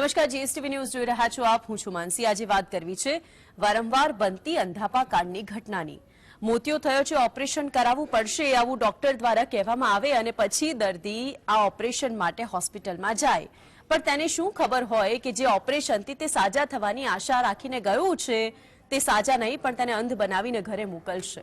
નમસ્કાર, GSTV news જોઈ રહ્યા છો આપ. હું છું માનસી. આજે વાત કરવી છે વારંવાર બનતી અંધાપા કાંડની ઘટનાની. મોતિયો થયો છે ઓપરેશન કરાવવું પડશે આવું ડોક્ટર દ્વારા કહેવામાં આવે અને પછી દર્દી આ ઓપરેશન માટે હોસ્પિટલમાં જાય. પણ તેને શું ખબર હોય કે જે ઓપરેશનથી તે સાજા થવાની આશા રાખીને ગયું છે તે સાજા નહીં, પણ તેને અંધ બનાવીને ઘરે મોકલશે.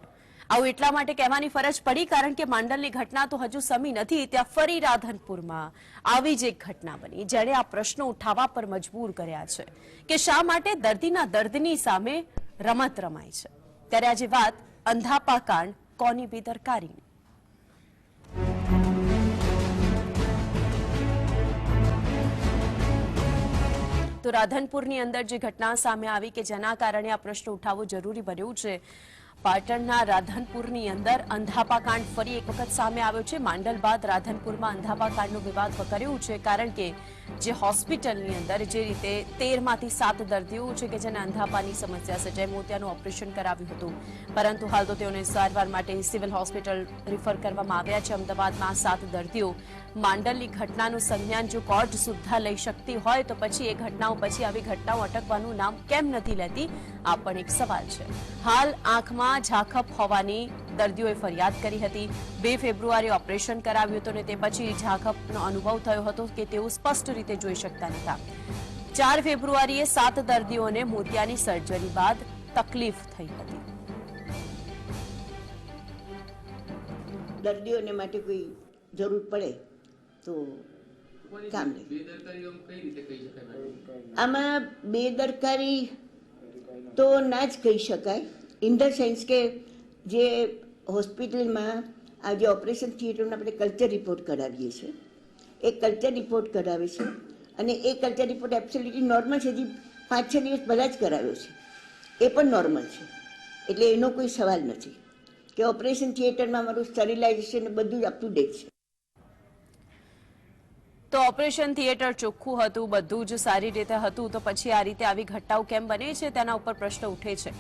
આવું એટલા માટે કહેવાની ફરજ પડી કારણ કે માંડલની ઘટના તો હજુ સમી નથી, ત્યાં ફરી રાધનપુરમાં આવી જ એક ઘટના બની, જેણે આ પ્રશ્નો ઉઠાવવા પર મજબૂર કર્યા છે કે શા માટે દર્દીના દર્દની સામે રમત રમાય છે. ત્યારે આજે વાત અંધાપા કાંડ કોની બેદરકારી તો રાધનપુરની અંદર જે ઘટના સામે આવી કે જેના કારણે આ પ્રશ્ન ઉઠાવવો જરૂરી બન્યું છે પાટણના રાધનપુરની અંદર અંધાપા કાંડ ફરી એક વખત સામે આવ્યો છે. માંડલ બાદ રાધનપુરમાં અંધાપા કાંડનો વિવાદ વકર્યું છે, કારણ કે જે હોસ્પિટલની અંદર જે રીતે તેરમાંથી સાત દર્દીઓ છે કે જેને અંધાપાની સમસ્યા છે જે મોતિયાનું ઓપરેશન કરાવ્યું હતું. પરંતુ હાલ તો તેઓને સારવાર માટે સિવિલ હોસ્પિટલ રિફર કરવામાં આવ્યા છે. અમદાવાદમાં સાત દર્દીઓ માંડલની ઘટનાનું સંજ્ઞાન જો કોર્ટ સુદ્ધા લઈ શકતી હોય તો પછી એ ઘટનાઓ પછી આવી ઘટનાઓ અટકવાનું નામ કેમ નથી લેતી? આ પણ એક સવાલ છે. હાલ આંખમાં ઝાખપ હોવાની દર્દીઓએ ફરિયાદ કરી હતી. બે ફેબ્રુઆરી ઓપરેશન કરાવ્યું હતું અને તે પછી ઝાકપનો અનુભવ થયો હતો કે તેઓ સ્પષ્ટ રીતે જોઈ શકતા નહોતા. ચાર ફેબ્રુઆરીએ સાત દર્દીઓને મોતિયાની સર્જરી બાદ તકલીફ થઈ હતી. દર્દીઓને માટે કોઈ જરૂર પડે તો કામ બેદરકારી આમ બેદરકારી તો ના જ કહી શકાય. ઇન ધ સેન્સ કે જે હોસ્પિટલમાં આ જે ઓપરેશન થિયેટરનો આપણે કલ્ચર રિપોર્ટ કરાવીએ છીએ. એ કલ્ચર રિપોર્ટ કરાવે છે. અને એ કલ્ચર રિપોર્ટ એબ્સોલ્યુટલી નોર્મલ છે. હજી પાંચ છ દિવસ પહેલાં જ કરાવ્યો છે. એ પણ નોર્મલ છે. એટલે એનો કોઈ સવાલ નથી. કે ઓપરેશન થિયેટરમાં મારું સ્ટરીલાઇઝેશન બધું જ અપ ટુ ડેટ છે. તો ઓપરેશન થિયેટર ચોખ્ખું હતું, બધું જ સારી રીતે હતું. તો પછી આ રીતે આવી ઘટનાઓ કેમ બને છે, તેના ઉપર પ્રશ્ન ઉઠે છે.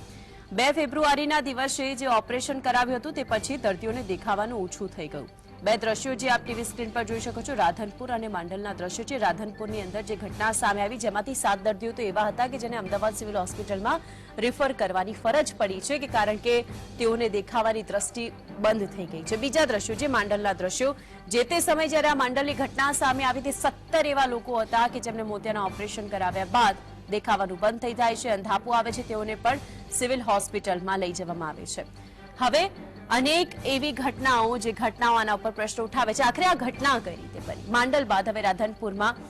બે ફેબ્રુઆરીના દિવસે જે ઓપરેશન કરાવ્યું હતું, તે પછી દર્દીઓને દેખાવાનું ઓછું થઈ ગયું. બે દ્રશ્યો જે આપ ટીવી સ્ક્રીન પર જોઈ શકો છો. રાધનપુર અને માંડલના દ્રશ્યો છે. રાધનપુરની અંદર જે ઘટના સામે આવી, જેમાંથી સાત દર્દીઓ તો એવા હતા કે જેને અમદાવાદ સિવિલ હોસ્પિટલમાં રિફર કરવાની ફરજ પડી છે કે કારણ કે તેઓને દેખાવાની દ્રષ્ટિ બંધ થઈ ગઈ છે. બીજા દ્રશ્યો જે માંડલના દ્રશ્યો. જે તે સમયે જ્યારે આ માંડલની ઘટના સામે આવી, તે સત્તર એવા લોકો હતા કે જેમને મોતિયાના ઓપરેશન કરાવ્યા બાદ દેખાવાનું બંધ થઈ જાય છે. અંધાપો આવે છે, તેઓને પણ સિવિલ હોસ્પિટલમાં લઈ જવામાં આવે છે. હવે અનેક એવી ઘટનાઓ જે ઘટનાઓ આના ઉપર પ્રશ્ન ઉઠાવે છે. આખરે આ ઘટના કઈ રીતે બની? માંડલ બાદ હવે રાધનપુરમાં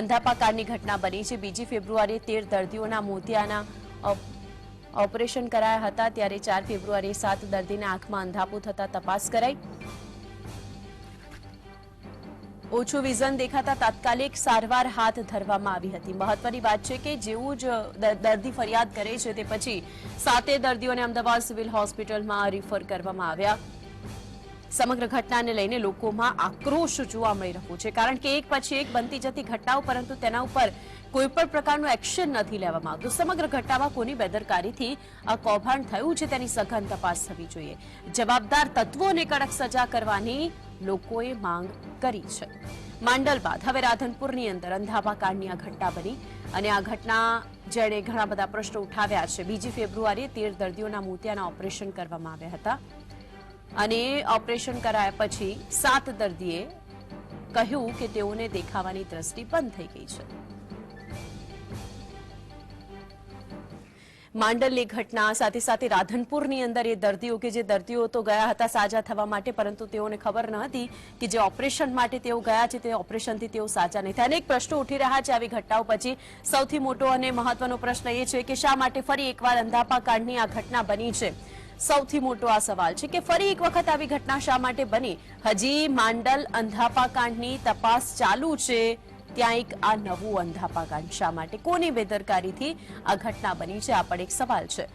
અંધાપાકારની ઘટના બની છે. બીજી ફેબ્રુઆરીએ તેર દર્દીઓના મોતિયાના ઓપરેશન કરાયા હતા. ત્યારે ચાર ફેબ્રુઆરીએ સાત દર્દીના આંખમાં અંધાપું થતા તપાસ કરાઈ. ઓછું વિઝન દેખાતા તાત્કાલિક સારવાર હાથ ધરવામાં આવી હતી. મહત્વની વાત છે કે જેવું જ દર્દી ફરિયાદ કરે છે તે પછી સાતે દર્દીઓને અમદાવાદ સિવિલ હોસ્પિટલમાં રિફર કરવામાં આવ્યા. સમગ્ર ઘટનાને લઈને લોકોમાં આક્રોશ જોવા મળી રહ્યો છે. કારણ કે એક પછી એક બનતી જતી ઘટનાઓ, પરંતુ તેના ઉપર કોઈ પણ પ્રકારનું એક્શન નથી લેવામાં આવતું. સમગ્ર ઘટનામાં કોની બેદરકારીથી આ કૌભાંડ થયું છે તેની સઘન તપાસ થવી જોઈએ. જવાબદાર તત્વોને કડક સજા કરવાની લોકોએ માંગ કરી છે. માંડલ બાદ હવે રાધનપુરની અંદર અંધાપા કાંડની આ ઘટના બની અને આ ઘટના જેણે ઘણા બધા પ્રશ્નો ઉઠાવ્યા છે. બીજી ફેબ્રુઆરીએ તેર દર્દીઓના મોતિયાના ઓપરેશન કરવામાં આવ્યા હતા. અને ઓપરેશન કરાયા પછી સાત દર્દીએ કહ્યું કે તેઓને દેખાવાની દ્રષ્ટિ બંધ થઈ ગઈ છે. માંડલની ઘટના સાથે સાથે રાધનપુરની અંદર એ દર્દીઓ કે જે દર્દીઓ તો ગયા હતા સાજા થવા માટે, પરંતુ તેઓને ખબર ન હતી કે જે ઓપરેશન માટે તેઓ ગયા છે, તે ઓપરેશનથી તેઓ સાજા નહીં થયા. અનેક પ્રશ્નો ઉઠી રહ્યા છે આવી ઘટનાઓ પછી. સૌથી મોટો અને મહત્વનો પ્રશ્ન એ છે કે શા માટે ફરી એકવાર અંધાપા કાંડની આ ઘટના બની છે? સૌથી મોટો આ સવાલ છે કે ફરી એક વખત આવી ઘટના શા માટે બની? હજી માંડલ અંધાપા કાંડની તપાસ ચાલુ છે. ત્યાં એક આ નવું અંધાપા કાંડ શા માટે? કોની બેદરકારીથી આ ઘટના બની છે? આ પણ એક સવાલ છે.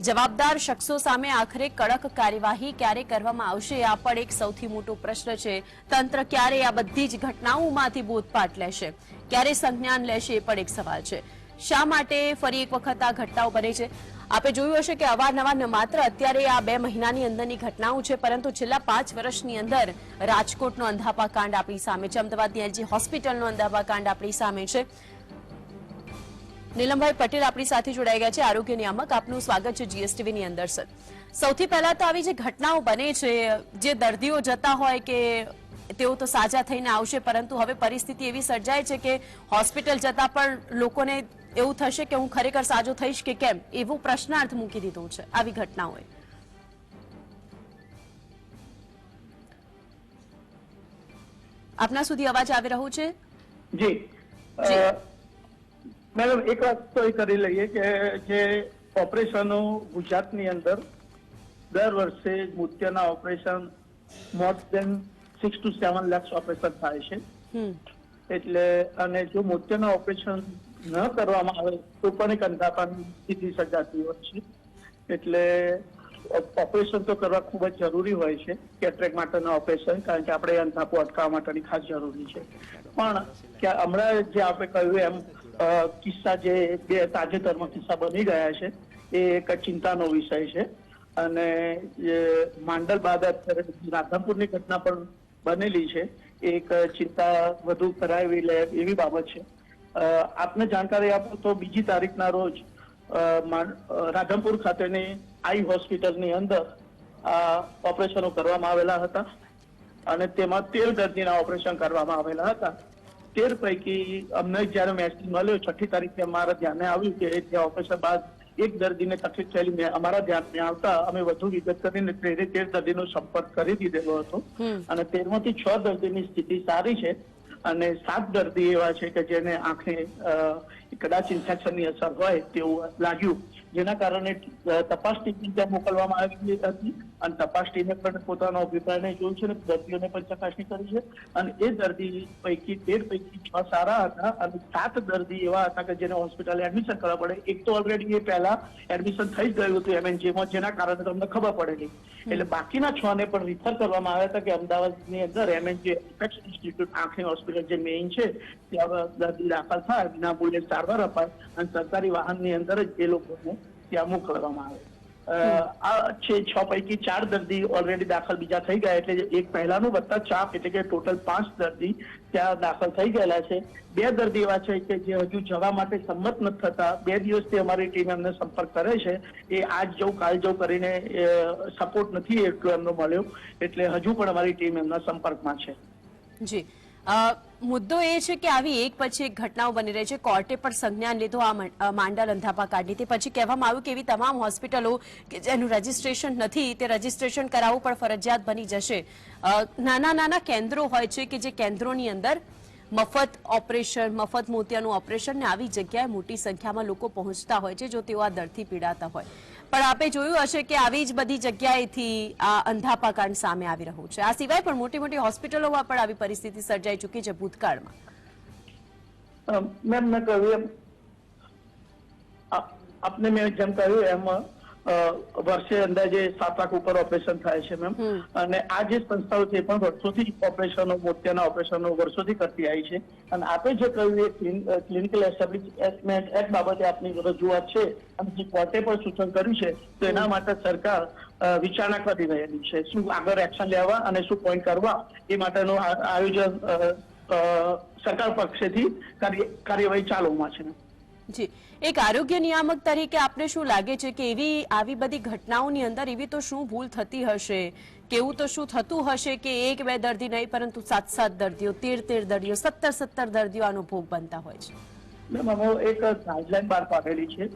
જવાબદાર શખ્સો સામે આખરે કડક કાર્યવાહી ક્યારે કરવામાં આવશે? આ પણ એક સૌથી મોટો પ્રશ્ન છે. તંત્ર ક્યારે આ બધી જ ઘટનાઓમાંથી બોધપાઠ લેશે? ક્યારે સંજ્ઞાન લેશે? એ પણ એક સવાલ છે. શા માટે ફરી એક વખત આ ઘટનાઓ બને છે? આપે જોયું હશે કે અવારનવાર માત્ર અત્યારે આ બે મહિનાની અંદરની ઘટનાઓ છે, પરંતુ છેલ્લા પાંચ વર્ષની અંદર રાજકોટનો અંધાપા કાંડ આપણી સામે છે. અમદાવાદની એલજી હોસ્પિટલનો અંધાપા કાંડ આપણી સામે છે. નીલમભાઈ પટેલ આપણી સાથે જોડાઈ ગયા છે. આરોગ્ય નિયામક, આપનું સ્વાગત છે જીએસટીવીની અંદર, સર. સૌથી પહેલા તો આવી જે ઘટનાઓ બને છે, જે દર્દીઓ જતા હોય કે તેઓ તો સાજા થઈને આવશે, પરંતુ હવે પરિસ્થિતિ એવી સર્જાય છે કે હોસ્પિટલ જતા પણ લોકોને એવું થશે કે હું ખરેખર સાજો થઈશ કે કેમ? એવું પ્રશ્નાર્થ મૂકી દીધું છે આવી ઘટનાઓએ. આપના સુધી અવાજ આવી રહ્યો છે? જી. મેડમ એક વાત તો એ કરી લઈએ કે જે ઓપરેશનો ગુજરાતની અંદર દર વર્ષે મૃત્યુના operation more than six to seven lakhs operation થાય છે. એટલે અને જો મૃત્યુના ઓપરેશન ન કરવામાં આવે તો પણ એક અંધાપાની સ્થિતિ સર્જાતી હોય છે એટલે ઓપરેશન તો કરવા ખૂબ જ જરૂરી હોય છે કેટરેક માટેના ઓપરેશન કારણ કે આપણે અંધાપો અટકાવવા માટેની ખાસ જરૂરી છે. પણ કે હમણાં જે આપણે કહ્યું એમ કિસ્સા જે, બે તાજેતરમાં કિસ્સા બની ગયા છે, એ એક ચિંતાનો વિષય છે. અને માંડલ બાદ અત્યારે રાધનપુરની ઘટના પણ બનેલી છે, એક ચિંતા વધુ કરાવી લે એવી બાબત છે. આપને જાણકારી આપું તો બીજી તારીખના રોજ રાધમપુર રાધનપુર ખાતેની આઈ હોસ્પિટલની અંદર આ ઓપરેશનો કરવામાં આવેલા હતા અને તેમાં તેર દર્દીના ઓપરેશન કરવામાં આવેલા હતા. તેર પૈકી અમને જ્યારે મેસેજ મળ્યો છઠ્ઠી તારીખે અમારા ધ્યાને આવ્યું કે ત્યાં ઓપરેશન બાદ એક દર્દીને તકલીફ થયેલી અમારા ધ્યાને આવતા અમે વધુ વિગત કરીને તેરે તેર દર્દીનો સંપર્ક કરી દીધેલો હતો. અને તેરમાંથી છ દર્દીની સ્થિતિ સારી છે. અને સાત દર્દી એવા છે કે જેને આંખે અ, કદાચ ઇન્ફેક્શનની અસર હોય તેવું લાગ્યું. જેના કારણે તપાસ ટીમને ત્યાં મોકલવામાં આવી હતી અને તપાસ ટીમે પણ પોતાનો અભિપ્રાયને જોયું છે અને દર્દીઓને પણ ચકાસણી કરી છે. અને એ દર્દી પૈકી તેર પૈકી છ સારા હતા અને સાત દર્દી એવા હતા કે જેને હોસ્પિટલે એડમિશન કરવા પડે. એક તો ઓલરેડી એ પહેલા એડમિશન થઈ જ ગયું હતું એમએનજીમાં જેના કારણે તમને ખબર પડેલી. એટલે બાકીના છ ને પણ રિફર કરવામાં આવ્યા હતા કે અમદાવાદની અંદર એમએનજી ઇન્ફેક્શન ઇન્સ્ટિટ્યૂટ આંખની હોસ્પિટલ જે મેઇન છે ત્યાં દર્દી દાખલ થાય વિના મૂલ્યે સારવાર અપાય અને સરકારી વાહનની અંદર જ એ લોકોને ત્યાં મોકલવામાં આવે. આ છે છ પૈકી ચાર દર્દી ઓલરેડી દાખલ બીજા થઈ ગયા એટલે એક પહેલાનું વત્તા ચાપ એટલે કે ટોટલ પાંચ દર્દી ત્યાં દાખલ થઈ ગયેલા છે. બે દર્દી એવા છે કે જે હજુ જવા માટે સંમત નથી થતા. બે દિવસથી અમારી ટીમ એમને સંપર્ક કરે છે. એ આજ જવું કાલ જવું કરીને સપોર્ટ નથી એટલો એમનો મળ્યો. એટલે હજુ પણ અમારી ટીમ એમના સંપર્કમાં છે. જી. મુદ્દો એ છે કે આવી એક પછી એક ઘટનાઓ બની રહી છે. કોર્ટે પણ સંજ્ઞાન લીધું આ માંડા અંધાપા કાઢી તે પછી કહેવામાં આવ્યું કે એવી તમામ હોસ્પિટલો કે જેનું રજીસ્ટ્રેશન નથી, તે રજીસ્ટ્રેશન કરાવવું પણ ફરજિયાત બની જશે. નાના નાના કેન્દ્રો હોય છે કે જે કેન્દ્રોની અંદર મફત ઓપરેશન, મફત મોતિયાનું ઓપરેશન ને આવી જગ્યાએ મોટી સંખ્યામાં લોકો પહોંચતા હોય છે, જો તેઓ આ દર્દથી પીડાતા હોય. પણ આપે જોયું હશે કે આવી જ બધી જગ્યાએથી આ અંધાપા કાંડ સામે આવી રહ્યું છે. આ સિવાય પણ મોટી મોટી હોસ્પિટલોમાં પણ આવી પરિસ્થિતિ સર્જાઈ ચૂકી છે ભૂતકાળમાં. મેમ, મેં કહ્યું આપને મેં જેમ કહ્યું એમ વર્ષે અંદાજે સાત લાખ ઉપર ઓપરેશન થાય છે મેમ. અને આ જે સંસ્થાઓ છે એ પણ વર્ષોથી ઓપરેશનો મોતિયાના ઓપરેશનો વર્ષોથી કરતી આવી છે. અને આપે જે કહ્યું એ ક્લિનિકલ એસ્ટાબ્લિશમેન્ટ એક્ટ બાબતે આપની રજૂઆત છે અને જે કોર્ટે પણ સૂચન કર્યું છે તો એના માટે સરકાર વિચારણા કરી રહેલી છે. શું આગળ એક્શન લેવા અને શું પોઈન્ટ કરવા એ માટેનું આયોજન સરકાર પક્ષેથી કાર્યવાહી ચાલુમાં છે. જી. એક આરોગ્ય નિયામક તરીકે આપને શું લાગે છે કે એવી આવી બધી ઘટનાઓની અંદર એવી તો શું ભૂલ થતી હશે? કે એવું તો શું થતું હશે કે એક, બે દર્દી નહીં, પરંતુ સાત સાત દર્દીઓ તેર તેર દર્દીઓ સત્તર સત્તર દર્દીઓ આનો ભોગ બનતા હોય છે? મેમ અમે એક ગાઈડલાઈન બહાર પાડેલી છે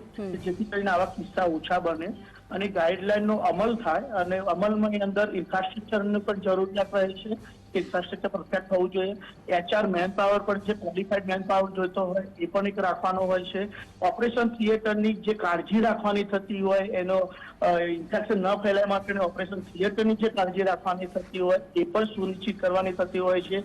જેથી કરીને આવા કિસ્સા ઓછા બને અને ગાઈડલાઈન નો અમલ થાય અને અમલની અંદર ઇન્ફ્રાસ્ટ્રક્ચરની પણ જરૂરિયાત રહે છે. ઇન્ફ્રાસ્ટ્રક્ચર પરફેક્ટ હોવું જોઈએ. એચઆર મેન પાવર પણ જે ક્વોલિફાઈડ મેન પાવર જોઈતો હોય એ પણ એક રાખવાનો હોય છે. ઓપરેશન થિયેટરની જે કાળજી રાખવાની થતી હોય એનો ઇન્ફેક્શન ન ફેલાય માટે ઓપરેશન થિયેટરની જે કાળજી રાખવાની થતી હોય એ પણ સુનિશ્ચિત કરવાની થતી હોય છે.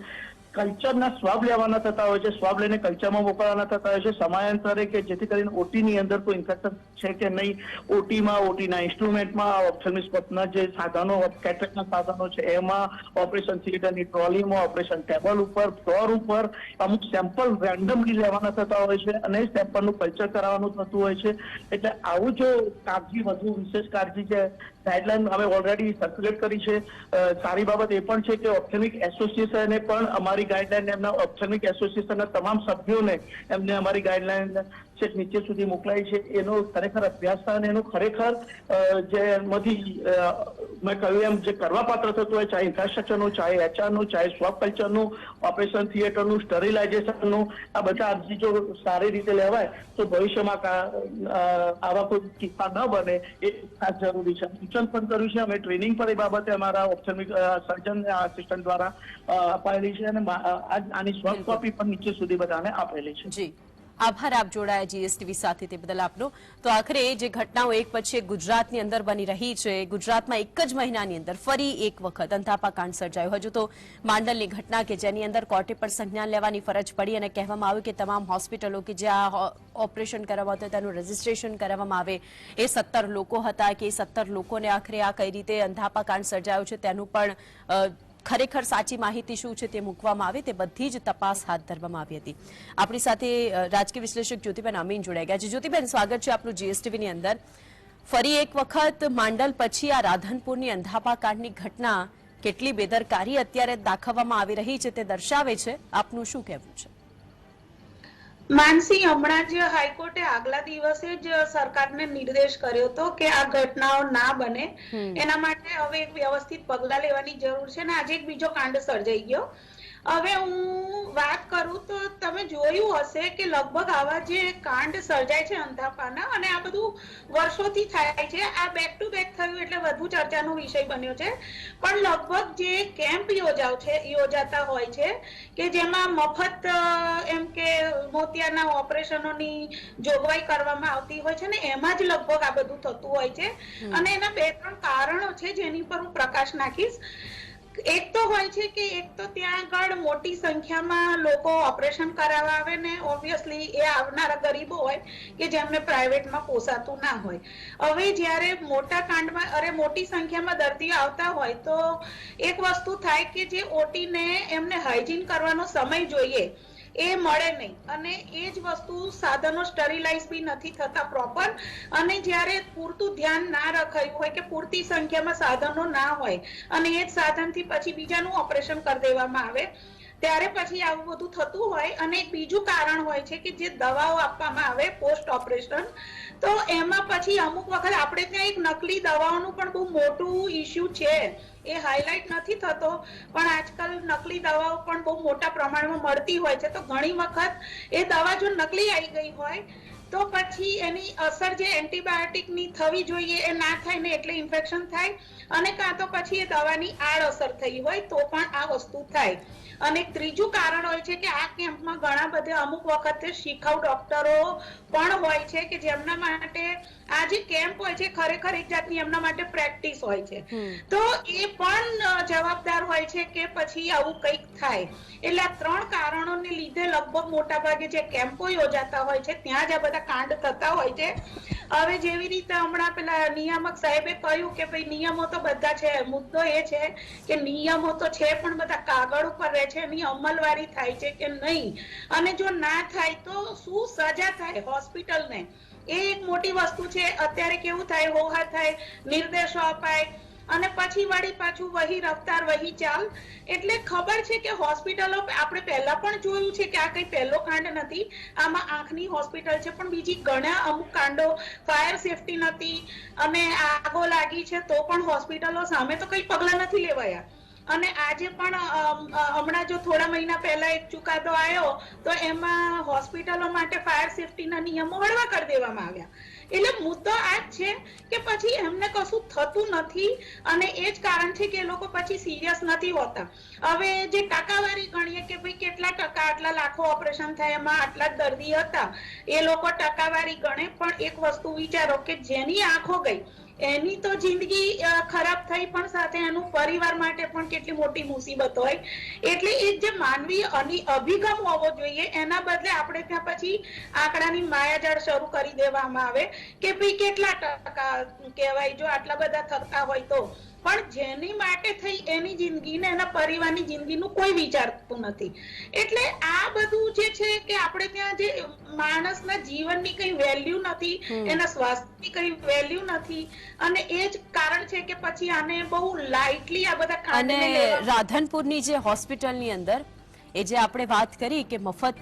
કલ્ચરના સ્વાબ લેવાના થતા હોય છે સ્વાબ લઈને કલ્ચરમાં મોકલવાના થતા હોય છે. સમયાંતરે કે જેથી કરીને ઓટીની અંદર કોઈ ઇન્ફેક્શન છે કે નહીં, ઓટીમાં, ઓટીના ઇન્સ્ટ્રુમેન્ટમાં ઓપ્થેલ્મિસ્કોપના જે સાધનો કેટરેકના સાધનો છે, એમાં ઓપરેશન થિયેટરની ટ્રોલીમાં ઓપરેશન ટેબલ ઉપર ફ્લોર ઉપર અમુક સેમ્પલ રેન્ડમલી લેવાના થતા હોય છે અને સેમ્પલનું કલ્ચર કરાવવાનું થતું હોય છે. એટલે આવું જો કાળજી વધુ, વિશેષ કાળજી છે ગાઈડલાઈન અમે ઓલરેડી સર્ક્યુલેટ કરી છે. સારી બાબત એ પણ છે કે ઓપ્થેમિક એસોસિએશને પણ અમારી ગાઈડલાઈન એમના ઓપ્થેમિક એસોસિએશનના તમામ સભ્યોને એમને અમારી ગાઈડલાઈન છેક નીચે સુધી મોકલાઈ છે એનો ખરેખર અભ્યાસ થાય અને એનો ખરેખર જે એમાંથી મેં કહ્યું એમ જે કરવા પાત્ર થતું હોય ચાહે ઇન્ફ્રાસ્ટ્રક્ચરનું ચાહે એચઆરનું ચાહે સ્વપ કલ્ચરનું ઓપરેશન થિયેટરનું સ્ટરિલાઇઝેશનનું આ બધા અરજી જો સારી રીતે લેવાય તો ભવિષ્યમાં આવા કોઈ કિસ્સા ન બને એ ખાસ જરૂરી છે. સૂચન પણ કર્યું છે અમે ટ્રેનિંગ પણ એ બાબતે અમારા ઓપ્થેમિક સર્જન આસિસ્ટન્ટ દ્વારા અપાયેલી છે અને આની સોફ્ટ કોપી પણ નીચે સુધી બધાને આપેલી છે. જી. આભાર, આપ જોડાયા જીએસટીવી સાથે તે બદલ આપનો. તો આખરે જે ઘટનાઓ એક પછી એક ગુજરાતની અંદર બની રહી છે, ગુજરાતમાં એક જ મહિનાની અંદર ફરી એક વખત અંધાપા કાંડ સર્જાયો. હજુ તો માંડલની ઘટના કે જેની અંદર કોર્ટે પણ સંજ્ઞાન લેવાની ફરજ પડી અને કહેવામાં આવ્યું કે તમામ હોસ્પિટલો કે જે આ ઓપરેશન કરવામાં આવતું તેનું રજીસ્ટ્રેશન કરવામાં આવે. એ સત્તર લોકો હતા કે એ સત્તર લોકોને આખરે આ કઈ રીતે અંધાપા કાંડ સર્જાયો છે તેનું પણ ખરેખર સાચી માહિતી શું છે તે મૂકવામાં આવે તે બધી જ તપાસ હાથ ધરવામાં આવી હતી. આપણી સાથે રાજકીય વિશ્લેષક જ્યોતિબેન અમીન જોડાઈ ગયા છે. જ્યોતિબેન, સ્વાગત છે આપનું જીએસટીવીની અંદર. ફરી એક વખત માંડલ પછી આ રાધનપુરની અંધાપા કાંડની ઘટના કેટલી બેદરકારી અત્યારે દાખવવામાં આવી રહી છે તે દર્શાવે છે. આપનું શું કહેવું છે? માનસી હમણાં જ હાઈકોર્ટે આગલા દિવસે જ સરકારને નિર્દેશ કર્યો હતો કે આ ઘટનાઓ ના બને. એના માટે હવે એક વ્યવસ્થિત પગલા લેવાની જરૂર છે ને આજે એક બીજો કાંડ સર્જાઈ ગયો. હવે હું વાત કરું તો તમે જોયું હશે કે લગભગ આવા જે કાંડ સર્જાય છે અંધાપાના અને આ બધું વર્ષોથી થાય છે. આ બેક ટુ બેક થયું એટલે વધુ ચર્ચાનો વિષય બન્યો છે. પણ લગભગ જે કેમ્પ યોજાવ છે યોજાતા હોય છે કે જેમાં મફત એમ કે મોતિયાના ઓપરેશનોની જોગવાઈ કરવામાં આવતી હોય છે ને એમાં જ લગભગ આ બધું થતું હોય છે. અને એના બે ત્રણ કારણો છે જેની પર હું પ્રકાશ નાખીશ. એક તો હોય છે કે એક તો ત્યાં આગળ મોટી સંખ્યામાં લોકો ઓપરેશન કરાવવા આવે ને ઓબ્વિયસલી એ આવનારા ગરીબો હોય કે જેમને પ્રાઇવેટમાં પોસાતું ના હોય. હવે જ્યારે મોટા કાંડમાં, અરે મોટી સંખ્યામાં દર્દીઓ આવતા હોય તો એક વસ્તુ થાય કે જે ઓટીને એમને હાઇજીન કરવાનો સમય જોઈએ. એ મળે નહીં. અને એ જ વસ્તુ સાધનો સ્ટરીલાઇઝ બી નથી થતા પ્રોપર અને જ્યારે પૂરતું ધ્યાન ના રખાયું હોય કે પૂરતી સંખ્યામાં સાધનો ના હોય, અને એ જ સાધનથી પછી બીજાનું ઓપરેશન કરી દેવામાં આવે ત્યારે પછી આવું બધું થતું હોય અને એક બીજું કારણ હોય છે કે જે દવાઓ આપવામાં આવે પોસ્ટ ઓપરેશન, તો એમાં પછી અમુક વખત આપણે ત્યાં એક નકલી દવાઓનું પણ બહુ મોટું ઇસ્યુ છે. એ હાઇલાઇટ નથી થતો, પણ આજકાલ નકલી દવાઓ પણ બહુ મોટા પ્રમાણમાં મળતી હોય છે. તો ઘણી વખત એ દવા જો નકલી આવી ગઈ હોય, તો પછી એની અસર જે એન્ટીબાયોટિકની થવી જોઈએ એ ના થાય ને એટલે ઇન્ફેક્શન થાય. અને કાં તો પછી એ દવાની આડઅસર થઈ હોય તો પણ આ વસ્તુ થાય. અને ત્રીજું કારણ હોય છે કે આ કેમ્પમાં ઘણા બધા અમુક વખતે શીખાઉ ડોક્ટરો પણ હોય છે કે જેમના માટે આ જે કેમ્પ હોય છે ખરેખર એક જાતની એમના માટે પ્રેક્ટિસ હોય છે. તો એ પણ જવાબદાર હોય છે કે પછી આવું કંઈક થાય. એટલે આ ત્રણ કારણોને લીધે લગભગ મોટા ભાગે જે કેમ્પો યોજાતા હોય છે ત્યાં જ આ બધા કાંડ થતા હોય છે. હવે જેવી રીતે હમણાં પેલા નિયામક સાહેબે કહ્યું કે ભાઈ નિયમો તો બધા છે, મુદ્દો એ છે કે નિયમો તો છે, પણ બધા કાગળ ઉપર રહે છે, એની અમલવારી થાય છે કે નહીં? અને જો ના થાય તો શું સજા થાય હોસ્પિટલને? એ એક મોટી વસ્તુ છે. અત્યારે કેવું થાય? હોહા થાય, નિર્દેશો અપાય અને પછી વળી પાછું વહી, રફતાર વહી ચાલ. એટલે ખબર છે કે હોસ્પિટલો આપણે પહેલા પણ જોયું છે કે આ કઈ પહેલો કાંડ નથી. આમાં આંખની હોસ્પિટલ છે, પણ બીજી ઘણા અમુક કાંડો, ફાયર સેફટી નથી. અને આગો લાગી છે, તો પણ હોસ્પિટલો સામે તો કઈ પગલા નથી લેવાયા. અને આજે પણ હમણાં જો થોડા મહિના પહેલા એક ચુકાદો આવ્યો તો એમાં હોસ્પિટલો માટે ફાયર સેફટીના નિયમો હળવા કરી દેવામાં આવ્યા. એટલે મુદ્દો આ જ છે કે પછી એમને કશું થતું નથી અને એ જ કારણ છે કે એ લોકો પછી સિરિયસ નથી હોતા. હવે જે ટકાવારી ગણીએ કે ભાઈ કેટલા ટકા આટલા લાખો ઓપરેશન થાય, એમાં આટલા જ દર્દી હતા, એ લોકો ટકાવારી ગણે, પણ એક વસ્તુ વિચારો કે જેની આંખો ગઈ એની તો જિંદગી ખરાબ થઈ પણ સાથે એનું પરિવાર માટે પણ કેટલી મોટી મુસીબત હોય. એટલે એક જે માનવીય અભિગમ હોવો જોઈએ, એના બદલે આપણે ત્યાં પછી આંકડાની માયાજાળ શરૂ કરી દેવામાં આવે કે ભાઈ કેટલા ટકા કહેવાય, જો આટલા બધા થતા હોય તો. પણ જેની માટે થઈ એની જિંદગી ને એના પરિવારની જિંદગીનું કોઈ વિચારતું નથી. એટલે આ બધું જે છે કે આપણે ત્યાં માણસના જીવનની કઈ વેલ્યુ નથી એના સ્વાસ્થ્યની કઈ વેલ્યુ નથી. અને એ જ કારણ છે કે પછી આને બહુ લાઇટલી આ બધા અને રાધનપુરની જે હોસ્પિટલની અંદર એ જે આપણે વાત કરી કે મફત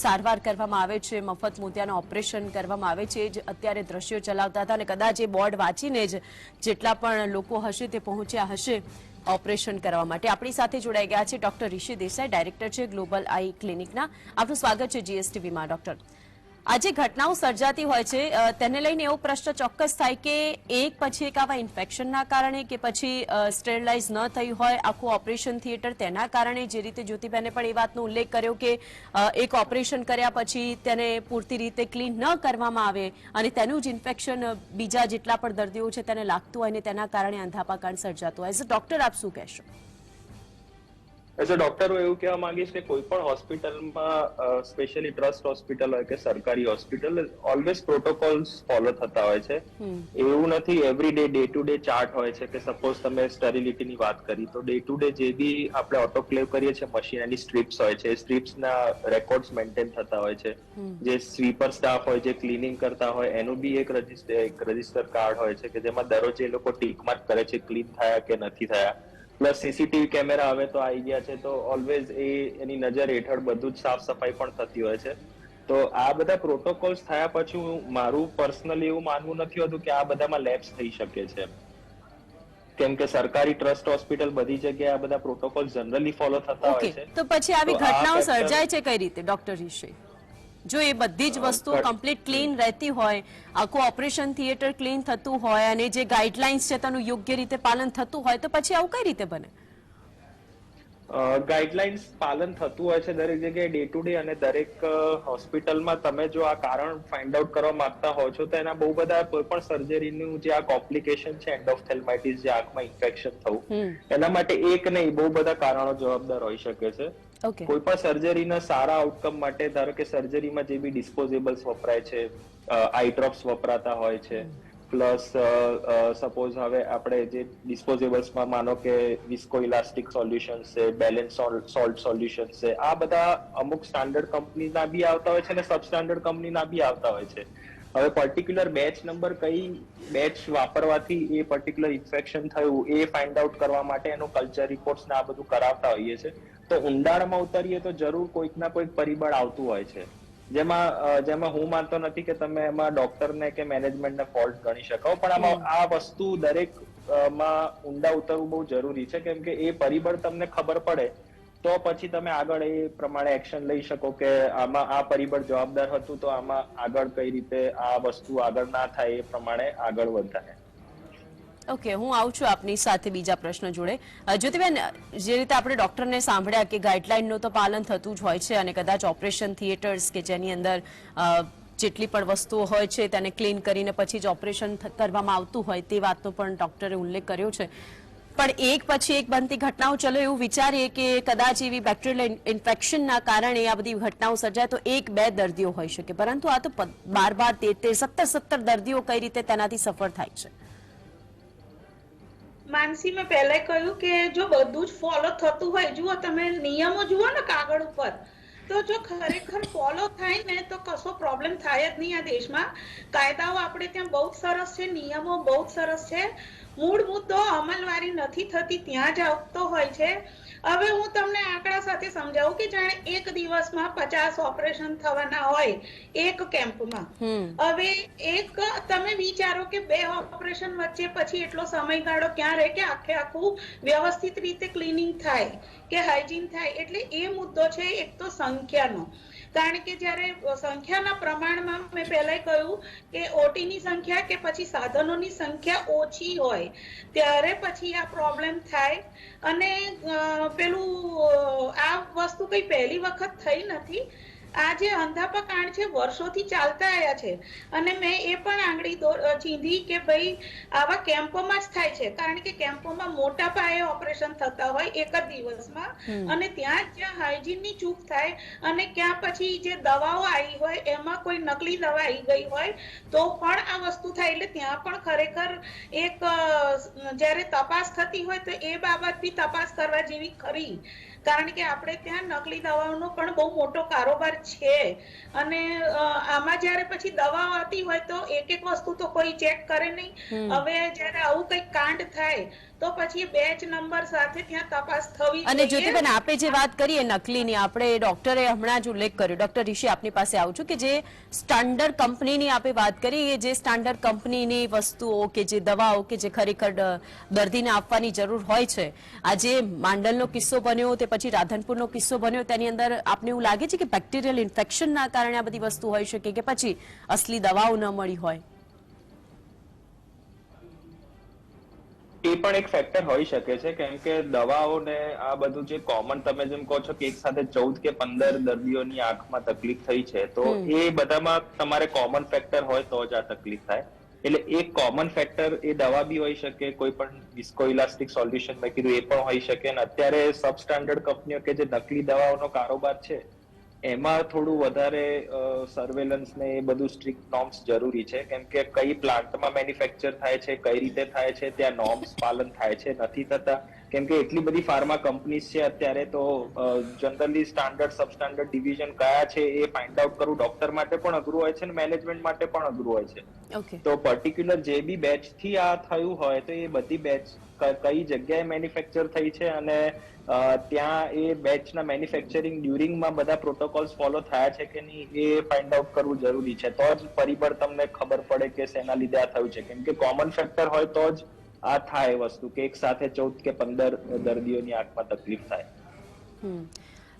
સારવાર કરવામાં આવે છે મફત મોતિયાના ઓપરેશન કરવામાં આવે છે જ અત્યારે દ્રશ્યો ચલાવતા હતા અને કદાચ એ બોર્ડ વાંચીને જ જેટલા પણ લોકો હશે તે પહોંચ્યા હશે. ઓપરેશન કરવા માટે આપણી સાથે જોડાઈ ગયા છે ડોક્ટર ઋષિ દેસાઈ, ડાયરેક્ટર છે ગ્લોબલ આઈ ક્લિનિકના. આપનું સ્વાગત છે જીએસટીવીમાં ડોક્ટર. આજે ઘટનાઓ સર્જાતી હોય છે તેને લઈને એવો પ્રશ્ન ચોક્કસ થાય કે એક પછી એક આવા ઇન્ફેક્શનના કારણે કે પછી સ્ટેરલાઇઝ ન થયું હોય, આખું ઓપરેશન થિયેટર તેના કારણે? જે રીતે જ્યોતિબેને પણ એ વાતનો ઉલ્લેખ કર્યો કે એક ઓપરેશન કર્યા પછી તેને પૂરતી રીતે ક્લીન ન કરવામાં આવે અને તેનું જ ઇન્ફેક્શન બીજા જેટલા પણ દર્દીઓ છે તેને લાગતું હોય અને તેના કારણે અંધાપાકાંડ સર્જાતું હોય. એઝ અ ડોક્ટર આપ શું કહેશો? એઝ અ ડોક્ટર હું એવું કહેવા માંગીશ કે કોઈ પણ હોસ્પિટલમાં સ્પેશિયલી ટ્રસ્ટ હોસ્પિટલ હોય કે સરકારી હોસ્પિટલ ઓલવેઝ પ્રોટોકોલ્સ ફોલો થતા હોય છે. એવું નથી every day day to day chart હોય છે કે સપોઝ તમે સ્ટરીલિટીની વાત કરી તો ડે ટુ ડે જે બી આપણે ઓટોક્લેવ કરીએ છીએ મશીન એની સ્ટ્રીપ્સ હોય છે સ્ટ્રીપ્સના રેકોર્ડ્સ મેન્ટેન થતા હોય છે. જે સ્વીપર સ્ટાફ હોય જે ક્લીનિંગ કરતા હોય એનું બી એક રજિસ્ટર એક રજિસ્ટર કાર્ડ હોય છે કે જેમાં દરરોજ એ લોકો ટીક માર્ક કરે છે ક્લીન થયા કે નથી થયા. પ્લસ સીસીટીવી કેમેરા હવે તો આવી ગયા છે તો ઓલવેઝ એ એની નજર હેઠળ બધું જ સાફ સફાઈ પણ થતી હોય છે. તો આ બધા પ્રોટોકોલ્સ થયા પછી હું મારું પર્સનલી એવું માનવું નથી હોતું કે આ બધામાં લેબ્સ થઈ શકે છે. કેમ કે સરકારી ટ્રસ્ટ હોસ્પિટલ બધી જગ્યાએ આ બધા પ્રોટોકોલ જનરલી ફોલો થતા હોય છે. તો પછી આવી ઘટનાઓ સર્જાય છે કઈ રીતે ડોક્ટર ઋષિ? જો એ બધી જ વસ્તુઓ કમ્પ્લીટ ક્લીન રહેતી હોય આખું ઓપરેશન થિયેટર ક્લીન થતું હોય અને જે ગાઈડલાઇન્સ છે તેનું યોગ્ય રીતે પાલન થતું હોય તો પછી આવું કઈ રીતે બને? ગાઈડલાઇન્સ પાલન થતું હોય છે દરેક જગ્યાએ ડે ટુ ડે અને દરેક હોસ્પિટલમાં તમે જો આ કારણ ફાઇન્ડ આઉટ કરવા માંગતા હો છો તો એના બહુ બધા કોઈ પણ સર્જરીનું જે આ કોમ્પ્લિકેશન છે એન્ડોફથેલ્માઇટિસ જે આંખમાં ઇન્ફેક્શન થવું એના માટે એક નહીં બહુ બધા કારણો જવાબદાર હોઈ શકે છે. કોઈ પણ સર્જરીના સારા આઉટકમ માટે, ધારો કે સર્જરીમાં જે બી ડિસ્પોઝેબલ્સ વપરાય છે આઈ ડ્રોપ્સ વપરાતા હોય છે પ્લસ સપોઝ હવે આપણે જે ડિસ્પોઝેબલ્સમાં માનો કે વિસ્કો ઇલાસ્ટિક સોલ્યુશન છે બેલેન્સ સોલ્ટ સોલ્યુશન છે, આ બધા અમુક સ્ટાન્ડર્ડ કંપનીના બી આવતા હોય છે અને સબ સ્ટાન્ડર્ડ કંપનીના બી આવતા હોય છે. હવે પર્ટિક્યુલર બેચ નંબર કઈ બેચ વાપરવાથી એ પર્ટિક્યુલર ઇન્ફેક્શન થયું એ ફાઇન્ડ આઉટ કરવા માટે એનું કલ્ચર રિપોર્ટ્સ ને આ બધું કરાવતા હોઈએ છે. તો ઊંડાણમાં ઉતરીએ તો જરૂર કોઈક ના કોઈક પરિબળ આવતું હોય છે. જેમાં જેમાં હું માનતો નથી કે તમે એમાં ડોક્ટરને કે મેનેજમેન્ટને ફોલ્ટ ગણી શકો પણ આમાં આ વસ્તુ દરેકમાં ઊંડા ઉતરવું બહુ જરૂરી છે કેમ કે એ પરિબળ તમને ખબર પડે તો પછી તમે આગળ એ પ્રમાણે એક્શન લઈ શકો કે આમાં આ પરિબળ જવાબદાર હતું તો આમાં આગળ કઈ રીતે આ વસ્તુ આગળ ના થાય એ પ્રમાણે આગળ વધારે. ઓકે હું આવું છું આપની સાથે બીજા પ્રશ્ન જોડે. જ્યોતિબેન, જે રીતે આપણે ડોક્ટરને સાંભળ્યા કે ગાઈડલાઇનનું તો પાલન થતું જ હોય છે અને કદાચ ઓપરેશન થિયેટર્સ કે જેની અંદર જેટલી પણ વસ્તુઓ હોય છે તેને ક્લીન કરીને પછી જ ઓપરેશન કરવામાં આવતું હોય તે વાતનો પણ ડોક્ટરે ઉલ્લેખ કર્યો છે. પણ એક પછી એક બનતી ઘટનાઓ ચલો એવું વિચારીએ કે કદાચ એવી બેક્ટેરિયલ ઇન્ફેક્શનના કારણે આ બધી ઘટનાઓ સર્જાય તો એક બે દર્દીઓ હોઈ શકે. પરંતુ આ તો બાર બાર તેર તેર સત્તર સત્તર દર્દીઓ કઈ રીતે તેનાથી સફળ થાય છે? માનસી, મેં પહેલા કહ્યું કે જો બધું જ ફોલો થતું હોય, જુઓ તમે નિયમો જુઓ ને કાગળ ઉપર, તો જો ખરેખર ફોલો થાય ને, તો કશો પ્રોબ્લેમ થાય જ નહીં આ દેશમાં. કાયદાઓ આપણે ત્યાં બહુ સરસ છે, નિયમો બહુ સરસ છે. મૂળ મુદ્દો અમલવારી નથી થતી ત્યાં જ આવતો હોય છે. હવે હું તમને આંકડા સાથે સમજાવું કે જાણે એક દિવસમાં પચાસ ઓપરેશન થવાના હોય એક કેમ્પમાં. હવે એક તમે વિચારો કે બે ઓપરેશન વચ્ચે પછી એટલો સમયગાળો ક્યાં રહે કે આખે આખું વ્યવસ્થિત રીતે ક્લીનિંગ થાય કે હાઇજીન થાય એટલે એ મુદ્દો છે એક તો સંખ્યાનો. કારણ કે જ્યારે સંખ્યાના પ્રમાણમાં મેં પહેલાં કહ્યું કે ઓટીની સંખ્યા કે પછી સાધનોની સંખ્યા ઓછી હોય, ત્યારે પછી આ પ્રોબ્લેમ થાય. અને પેલું આ વસ્તુ કંઈ પહેલી વખત થઈ નથી. આ જે અંધાપા કાંડ છે વર્ષોથી ચાલતા આવ્યા છે. અને મેં એ પણ આંગળી ચીંધી કે ભાઈ આવા કેમ્પોમાં જ થાય છે. કારણ કે કેમ્પોમાં મોટા પાયે ઓપરેશન થતા હોય એક જ દિવસમાં. અને ત્યાં જ્યાં હાઇજીનની ચૂક થાય અને ક્યાં પછી જે દવાઓ આવી હોય એમાં કોઈ નકલી દવા આવી ગઈ હોય તો પણ આ વસ્તુ થાય. એટલે ત્યાં પણ ખરેખર એક જ્યારે તપાસ થતી હોય તો એ બાબત બી તપાસ કરવા જેવી ખરી. કારણ કે આપણે ત્યાં નકલી દવાઓનો પણ બહુ મોટો કારોબાર છે. અને આમાં જ્યારે પછી દવાઓ આવતી હોય તો એક એક વસ્તુ તો કોઈ ચેક કરે નહીં. હવે જ્યારે આવું કંઈક કાંડ થાય તો પછી બેચ નંબર સાથે ત્યાં તપાસ થવી અને જ્યોતિબેન આપે જે વાત કરીએ નકલીની આપણે ડોક્ટરે હમણાં જ ઉલ્લેખ કર્યો. ડોક્ટર ઋષિ આપની પાસે આવું છું કે જે સ્ટાન્ડર્ડ કંપનીની આપણે વાત કરીએ જે સ્ટાન્ડર્ડ કંપનીની વસ્તુઓ કે જે દવાઓ કે જે ખરેખર દર્દીને આપવાની જરૂર હોય છે. આજે માંડલનો કિસ્સો બન્યો તે પછી રાધનપુરનો કિસ્સો બન્યો તેની અંદર આપને એવું લાગે છે કે બેક્ટેરિયલ ઇન્ફેક્શનના કારણે આ બધી વસ્તુ હોઈ શકે કે પછી અસલી દવાઓ ન મળી હોય? એ પણ એક ફેક્ટર હોઈ શકે છે કેમ કે દવાઓ ને આ બધું જે કોમન તમે જેમ કહો છો કે એક સાથે ચૌદ કે પંદર દર્દીઓની આંખમાં તકલીફ થઈ છે તો એ બધામાં તમારે કોમન ફેક્ટર હોય તો જ આ તકલીફ થાય. એટલે એક કોમન ફેક્ટર એ દવા બી હોઈ શકે કોઈ પણ વિસ્કોઇલાસ્ટિક સોલ્યુશન મેં કીધું એ પણ હોઈ શકે. અને અત્યારે સબસ્ટાન્ડર્ડ કંપનીઓ કે જે નકલી દવાઓનો કારોબાર છે એમાં થોડું વધારે સર્વેલન્સ ને એ બધું સ્ટ્રિક્ટ નોર્મ્સ જરૂરી છે. કેમ કે કઈ પ્લાન્ટમાં મેન્યુફેક્ચર થાય છે, કઈ રીતે થાય છે, ત્યાં નોર્મ્સ પાલન થાય છે, નથી થતા. કેમ કે એટલી બધી ફાર્મા કંપનીઝ છે અત્યારે તો જનરલી સ્ટાન્ડર્ડ સબસ્ટાન્ડર્ડ ડિવિઝન કયા છે એ ફાઇન્ડ આઉટ કરવું ડોક્ટર માટે પણ અઘરું હોય છે અને મેનેજમેન્ટ માટે પણ અઘરું હોય છે. તો પર્ટિક્યુલર જે બી બેચથી આ થયું હોય તો એ બધી બેચ કઈ જગ્યાએ મેન્યુફેક્ચર થઈ છે અને ત્યાં એ બેચના મેન્યુફેક્ચરિંગ ડ્યુરિંગમાં બધા પ્રોટોકોલ્સ ફોલો થયા છે કે નહીં એ ફાઇન્ડ આઉટ કરવું જરૂરી છે. તો જ પરિબળ તમને ખબર પડે કે શેના લીધે આ થયું છે. કેમ કે કોમન ફેક્ટર હોય તો જ આ થાય વસ્તુ કે એક સાથે ચૌદ કે પંદર દર્દીઓની આંખમાં તકલીફ થાય.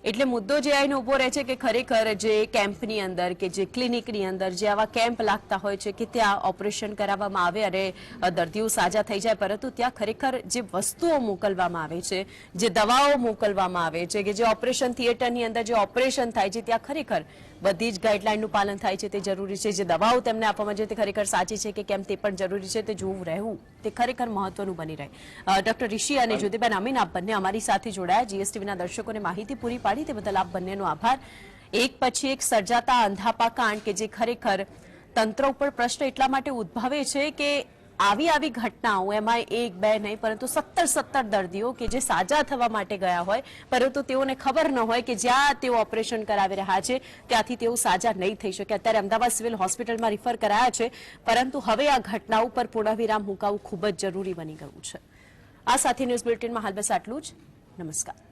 એટલે મુદ્દો જે આઈને ઊભો રહે છે કે ખરેખર જે કેમ્પની અંદર કે જે ક્લિનિકની અંદર જે આવા કેમ્પ લાગતા હોય છે કે ત્યાં ઓપરેશન કરાવવામાં આવે અને દર્દીઓ સાજા થઈ જાય, પરંતુ ત્યાં ખરેખર જે વસ્તુઓ મોકલવામાં આવે છે, જે દવાઓ મોકલવામાં આવે છે, કે જે ઓપરેશન થિયેટરની અંદર જે ઓપરેશન થાય છે, ત્યાં ખરેખર બધી જ ગાઈડલાઈનનું પાલન થાય છે તે જરૂરી છે. જે દવાઓ તેમને આપવામાં છે તે ખરેખર સાચી છે કે કેમ તે પણ જરૂરી છે તે જોવું રહેવું તે ખરેખર મહત્વનું બની રહે. ડોક્ટર ઋષિ અને જ્યોતિબેન અમીન આપ બંને અમારી સાથે જોડાયા. જીએસટીવીના દર્શકોને માહિતી પૂરી પાડી તે બદલ આપ બંનેનો આભાર. એક પછી એક સર્જાતા અંધાપા કાંડ કે જે ખરેખર તંત્ર ઉપર પ્રશ્ન એટલા માટે ઉદ્ભવે છે કે આવી આવી ઘટનાઓ એમાં એક, બે નહીં, પરંતુ સત્તર સત્તર દર્દીઓ કે જે સાજા થવા માટે ગયા હોય, પરંતુ તેઓને ખબર ન હોય કે જ્યાં તેઓ ઓપરેશન કરાવી રહ્યા છે, ત્યાંથી તેઓ સાજા નહીં થઈ શકે. અત્યારે અમદાવાદ સિવિલ હોસ્પિટલમાં રિફર કરાયા છે, પરંતુ હવે આ ઘટના ઉપર પૂર્ણવિરામ મુકાવવું ખૂબ જ જરૂરી બની ગયું છે. આ સાથે ન્યૂઝ બુલેટિનમાં હાલ બસ આટલું જ. નમસ્કાર.